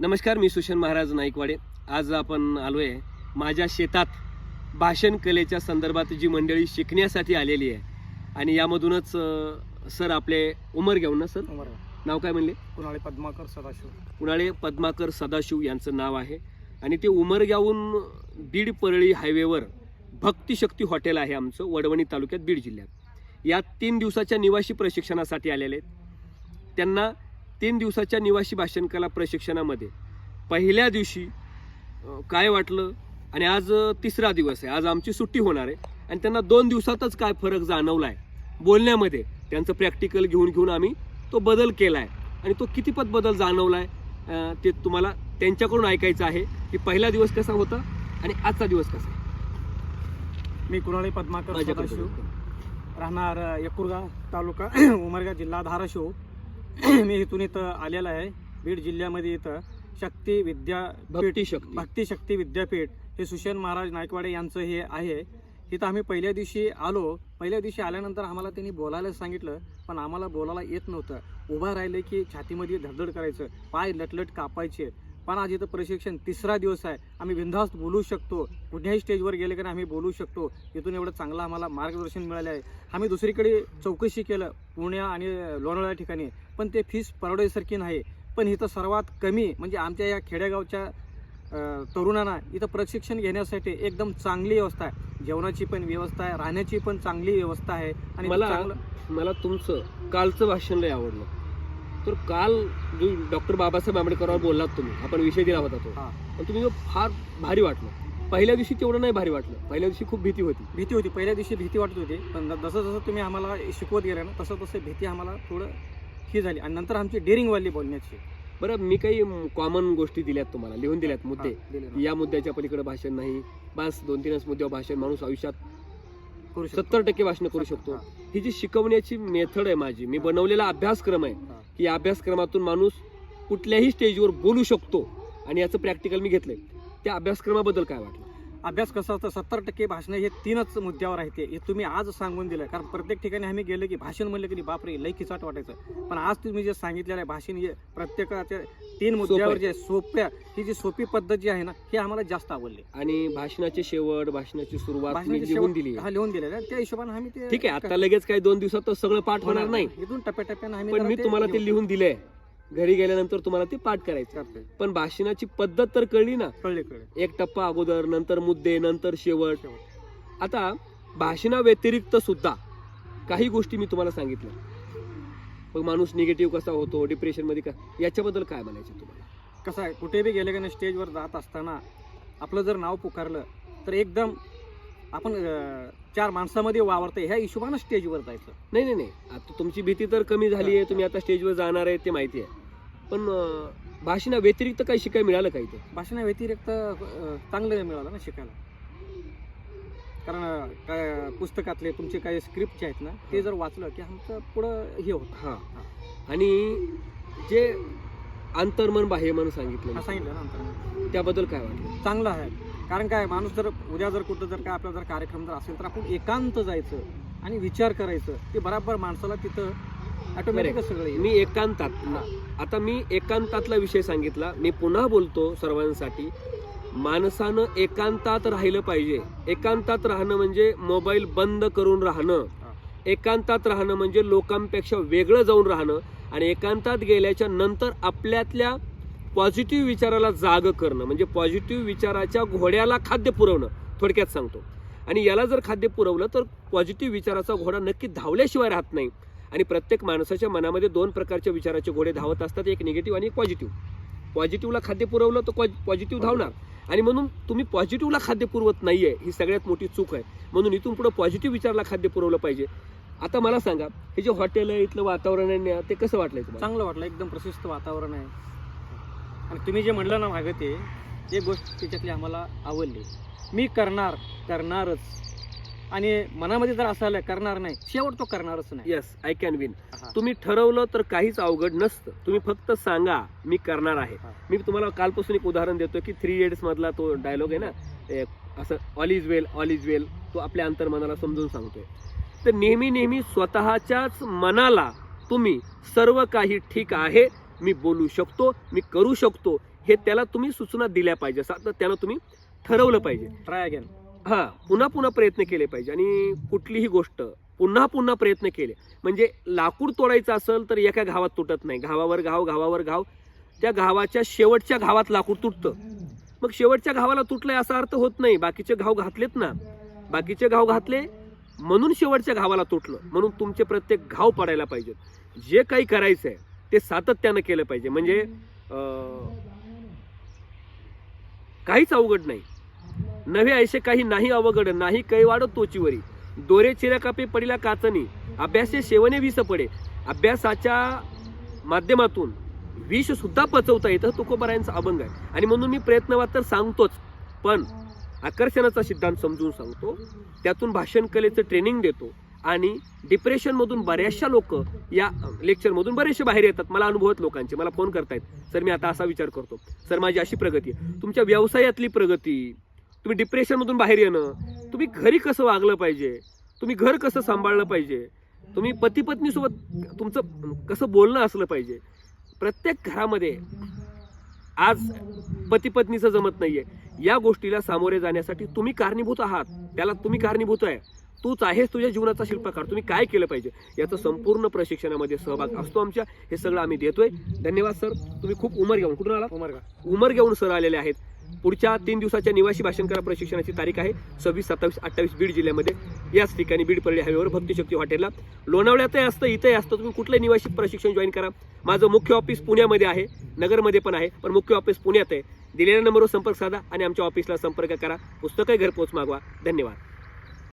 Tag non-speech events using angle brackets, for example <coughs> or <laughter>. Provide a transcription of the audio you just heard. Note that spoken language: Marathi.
नमस्कार मी सुशन महाराज नाईकवाडे. आज आपण आलो आहे माझ्या शेतात भाषण कलेच्या संदर्भात जी मंडळी शिकण्यासाठी आलेली आहे. आणि यामधूनच सर आपले उमर घेऊन ना सर? उमर नाव काय म्हणले? कुणाळे पद्माकर सदाशिव. उन्हाळे पद्माकर सदाशिव यांचं नाव आहे. आणि ते उमरग्याहून बीड परळी हायवेवर भक्तिशक्ती हॉटेल आहे आमचं वडवणी तालुक्यात बीड जिल्ह्यात. या तीन दिवसाच्या निवासी प्रशिक्षणासाठी आलेले आहेत. त्यांना तीन दिवसाच्या निवासी भाषण कला प्रशिक्षणामध्ये. पहिल्या दिवशी काय वाटलं? आणि आज तिसरा दिवस आहे. आज आमची सुट्टी होणार आहे. आणि त्यांना दोन दिवसातच काय फरक जाणवला आहे बोलण्यामध्ये त्यांचं प्रॅक्टिकल घेऊन घेऊन आम्ही तो बदल केला आहे आणि तो कितीपत बदल जाणवला आहे ते तुम्हाला त्यांच्याकडून ऐकायचं आहे की पहिला दिवस कसा होता आणि आजचा दिवस कसा आहे. मी कुणाळे पद्माकर. राहणार यकुरगा तालुका <clears throat> उमरगा जिल्हा धाराशिव. <coughs> मी इथून इथं आलेला आहे. बीड जिल्ह्यामध्ये इथं शक्ती विद्या भक्ती शक्ती. भक्ती शक्ती विद्यापीठ हे सुशेन महाराज नायकवाडे यांचं हे आहे. इथं आम्ही पहिल्या दिवशी आलो. पहिल्या दिवशी आल्यानंतर आम्हाला त्यांनी बोलायला सांगितलं पण आम्हाला बोलायला येत नव्हतं. उभा राहिले की छातीमध्ये धडधड करायचं. पाय लटलट कापायचे. पण आज इथं प्रशिक्षण तिसरा दिवस आहे. आम्ही बिनधास्त बोलू शकतो. कुठल्याही स्टेजवर गेले की आम्ही बोलू शकतो. इथून एवढं चांगलं आम्हाला मार्गदर्शन मिळालं आहे. आम्ही दुसरीकडे चौकशी केलं पुण्या आणि लोणावळ्या ठिकाणी. पण ते फीस परवडायसारखी नाही. पण इथं सर्वात कमी म्हणजे आमच्या या खेडेगावच्या तरुणांना इथं प्रशिक्षण घेण्यासाठी एकदम चांगली व्यवस्था आहे. जेवणाची पण व्यवस्था आहे राहण्याची पण चांगली व्यवस्था आहे. आणि मला- चांगलं मला तुमचं कालचं भाषण लय आवडलं. तर काल जो डॉक्टर बाबासाहेब आंबेडकरवर बोललात तुम्ही आपण विषय दिला होता तो. पण तुम्ही जो फार भारी वाटलं. पहिल्या दिवशी तेवढं नाही भारी वाटलं. पहिल्या दिवशी खूप भीती होती. भीती होती. पहिल्या दिवशी भीती वाटत होती. पण जसं जसं तुम्ही आम्हाला शिकवत गेला ना तसं तसं भीती आम्हाला थोडं ही झाली. आणि नंतर आमची डेअरिंग वाढली बोलण्याची. बरं मी काही कॉमन गोष्टी दिल्यात तुम्हाला लिहून दिल्यात मुद्दे. या मुद्द्याच्या पलीकडे भाषण नाही. बस दोन तीनच मुद्द्यावर भाषण माणूस आयुष्यात करू शकतो. सत्तर टक्के भाषण करू शकतो. हा, ही जी शिकवण्याची मेथड आहे माझी मी बनवलेला अभ्यासक्रम आहे हा. की या अभ्यासक्रमातून माणूस कुठल्याही स्टेजवर बोलू शकतो. आणि याचं प्रॅक्टिकल मी घेतलंय. त्या अभ्यासक्रमाबद्दल काय वाटलं? अभ्यास कसा असतं सत्तर टक्के भाषण हे तीनच मुद्द्यावर आहे ते. हे तुम्ही आज सांगून दिलं. कारण प्रत्येक ठिकाणी आम्ही गेलो की भाषण म्हणलं की बापरे लई खिचाट वाटायचं. पण आज तुम्ही जे सांगितलेलं आहे भाषण हे प्रत्येकाच्या तीन मुद्द्यावर. जे सोप्या ही जी सोपी पद्धत जी आहे ना हे आम्हाला जास्त आवडली. आणि भाषणाचे शेवट भाषणाची सुरुवात लिहून दिली हा लिहून दिलेलं आहे. त्या हिशोबाने आम्ही ते ठीक आहे आता लगेच काही दोन दिवसात सगळं पाठ होणार नाही. इथून टप्प्याटप्प्याने आम्ही पण मी तुम्हाला ते लिहून दिलंय. घरी गेल्यानंतर तुम्हाला ते पाठ करायचं. पण भाषणाची पद्धत तर कळली ना? कळले कळले. एक टप्पा अगोदर नंतर मुद्दे नंतर शेवट. आता भाषणाव्यतिरिक्त सुद्धा काही गोष्टी मी तुम्हाला सांगितल्या. मग माणूस निगेटिव्ह कसा होतो डिप्रेशनमध्ये का याच्याबद्दल काय म्हणायचं तुम्हाला? कसं आहे कुठे बी गेले का नाही स्टेजवर जात असताना आपलं जर नाव पुकारलं तर एकदम आपण अं, चार माणसामध्ये वावरतंय. ह्या हिशोबानं स्टेजवर जायचं. नाही नाही नाही. आता तुमची भीती तर कमी झाली आहे तुम्ही आता स्टेजवर जाणार आहे ते माहिती आहे. पण अं, भाषणाव्यतिरिक्त काही शिकाय मिळालं काही ते भाषणाव्यतिरिक्त अं, चांगलं मिळालं ना शिकायला. कारण काय पुस्तकातले तुमचे काही स्क्रिप्ट आहेत ना ते जर वाचलं की आमचं पुढं हे होतं. हां. आणि जे अंतर्मन बाह्यमन सांगितलं सांगितलं ना त्याबद्दल काय वाटलं? चांगलं आहे. कारण काय माणूस जर उद्या जर कुठं जर काय आपला जर कार्यक्रम जर असेल तर आपण एकांत जायचं आणि विचार करायचं. ते बराबर माणसाला तिथं ऑटोमॅटिक सगळं येईल. मी एकांतात आता मी एकांतातला विषय सांगितला मी पुन्हा बोलतो सर्वांसाठी. माणसानं एकांतात राहिलं पाहिजे. एकांतात राहणं म्हणजे मोबाईल बंद करून राहणं. एकांतात राहणं म्हणजे लोकांपेक्षा वेगळं जाऊन राहणं. आणि एकांतात गेल्याच्यानंतर आपल्यातल्या पॉझिटिव्ह विचाराला जाग करणं. म्हणजे पॉझिटिव्ह विचाराच्या घोड्याला खाद्य पुरवणं. थोडक्यात सांगतो. आणि याला जर खाद्य पुरवलं तर पॉझिटिव्ह विचाराचा घोडा नक्की धावल्याशिवाय राहत नाही. आणि प्रत्येक माणसाच्या मनामध्ये दोन प्रकारच्या विचाराचे घोडे धावत असतात एक निगेटिव्ह आणि एक पॉझिटिव्ह पॉझिटिव्हला खाद्य पुरवलं तर पॉझिटिव्ह धावणार. आणि म्हणून तुम्ही पॉझिटिव्हला खाद्य पुरवत नाही आहे ही सगळ्यात मोठी चूक आहे. म्हणून इथून पुढे पॉझिटिव्ह विचाराला खाद्य पुरवलं पाहिजे. आता मला सांगा हे जे हॉटेल आहे इथलं वातावरण आहे ना, ते कसं वाटलं तुम्हाला? चांगलं वाटलं एकदम प्रशस्त वातावरण आहे. आणि तुम्ही जे म्हणलं ना मागं ते गोष्ट त्याच्यातली आम्हाला आवडली. मी करणार करणारच. आणि मनामध्ये जर असं आलं करणार नाही शेवट तो करणारच नाही. येस आय कॅन विन हा. तुम्ही ठरवलं तर काहीच अवघड नसतं. तुम्ही फक्त सांगा मी करणार आहे. हा. मी तुम्हाला कालपासून एक उदाहरण देतो की थ्री इयर्स मधला तो डायलॉग आहे ना ए, असं all is well all is well तो आपल्या अंतर्मनाला समजून सांगतोय. तर नेहमी नेहमी स्वतःच्याच मनाला तुम्ही सर्व काही ठीक आहे मी बोलू शकतो मी करू शकतो हे त्याला तुम्ही सूचना दिल्या पाहिजे. सातत्यानं तुम्ही ठरवलं पाहिजे. ट्राय अगेन हा पुन्हा पुन्हा प्रयत्न केले पाहिजे. आणि कुठलीही गोष्ट पुन्हा पुन्हा प्रयत्न केले. म्हणजे लाकूड तोडायचं असेल तर एका घावात तुटत नाही. घावावर घाव घावावर घाव. त्या घावाच्या शेवटच्या घावात लाकूड तुटतं. मग शेवटच्या घावाला तुटलंय असा अर्थ होत नाही. बाकीचे घाव घातलेत ना. बाकीचे घाव घातले म्हणून शेवटच्या घावाला तुटलं. म्हणून तुमचे प्रत्येक घाव पडायला पाहिजेत. जे काही करायचं आहे ते सातत्यानं केलं पाहिजे. म्हणजे काहीच अवघड नाही. नव्हे ऐसे काही नाही अवघड नाही कैवाड तोचीवरी दोरे चिऱ्या पडिला काचनी अभ्यासे सेवने विष पडे. अभ्यासाच्या माध्यमातून विष सुद्धा पचवता येतं तुकोबरायांचा अभंग आहे. आणि म्हणून मी प्रयत्नवाद तर सांगतोच पण आकर्षणाचा सिद्धांत समजून सांगतो. त्यातून भाषण कलेचं ट्रेनिंग देतो. आणि डिप्रेशनमधून बऱ्याचशा लोक या लेक्चरमधून बरेचसे बाहेर येतात. मला अनुभवत लोकांचे मला फोन करतायत. सर मी आता असा विचार करतो. सर माझी अशी प्रगती आहे. तुमच्या व्यवसायातली प्रगती तुम्ही डिप्रेशनमधून बाहेर येणं तुम्ही घरी कसं वागलं पाहिजे तुम्ही घर कसं सांभाळलं पाहिजे तुम्ही पती पत्नीसोबत तुमचं कसं बोलणं असलं पाहिजे प्रत्येक घरामध्ये आज पती पत्नीचं जमत नाहीये. या गोष्टीला सामोरे जाण्यासाठी तुम्ही कारणीभूत आहात. त्याला तुम्ही कारणीभूत आहे. तूच आहेस तुझ्या जीवनाचा शिल्पकार. तुम्ही काय केलं पाहिजे? याचं संपूर्ण प्रशिक्षणामध्ये सहभाग असतो आमच्या. हे सगळं आम्ही देतोय. धन्यवाद सर. तुम्ही खूप उमर घेऊन कुठून आला उमरगा उमर घेऊन सर आलेले आहेत. पुढच्या तीन दिवसाच्या निवासी भाषणकार प्रशिक्षणाची तारीख आहे सव्वीस सत्तावीस अठ्ठावीस बीड जिल्ह्यामध्ये. याच ठिकाणी बीड परळी हायवेवर भक्तिशक्ती हॉटेलला. लोणावळ्यातही असतं इथंही असतं. तुम्ही कुठलंही निवासी प्रशिक्षण जॉईन करा. माझं मुख्य ऑफिस पुण्यामध्ये आहे. नगरमध्ये पण आहे पण मुख्य ऑफिस पुण्यात आहे. दिलेल्या नंबरवर संपर्क साधा आणि आमच्या ऑफिसला संपर्क करा. पुस्तकही घरपोच मागवा. धन्यवाद.